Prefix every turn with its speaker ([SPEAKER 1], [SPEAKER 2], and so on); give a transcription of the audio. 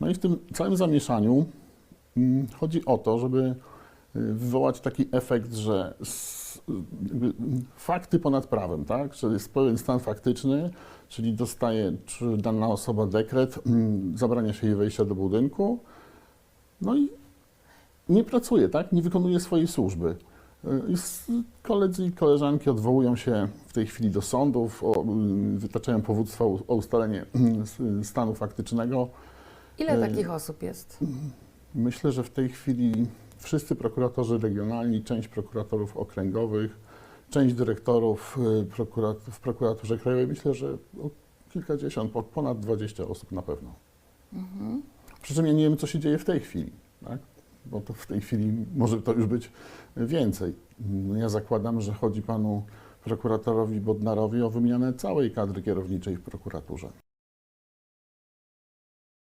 [SPEAKER 1] No i w tym całym zamieszaniu mm, chodzi o to, żeby y, wywołać taki efekt, że mm, fakty ponad prawem, tak? Że jest pewien stan faktyczny, czyli dostaje czy dana osoba dekret, mm, zabrania się jej wejścia do budynku, no i nie pracuje, tak? Nie wykonuje swojej służby. Y, Koledzy i koleżanki odwołują się w tej chwili do sądów, o, wytaczają powództwa o ustalenie stanu faktycznego.
[SPEAKER 2] Ile
[SPEAKER 1] E,
[SPEAKER 2] takich osób jest?
[SPEAKER 1] Myślę, że w tej chwili wszyscy prokuratorzy regionalni, część prokuratorów okręgowych, część dyrektorów y, prokurat w prokuraturze krajowej, myślę, że kilkadziesiąt, po- ponad 20 osób na pewno. Przy czym ja nie wiem, co się dzieje w tej chwili, tak? bo to w tej chwili może to już być więcej. No Ja zakładam, że chodzi panu prokuratorowi Bodnarowi o wymianę całej kadry kierowniczej w prokuraturze.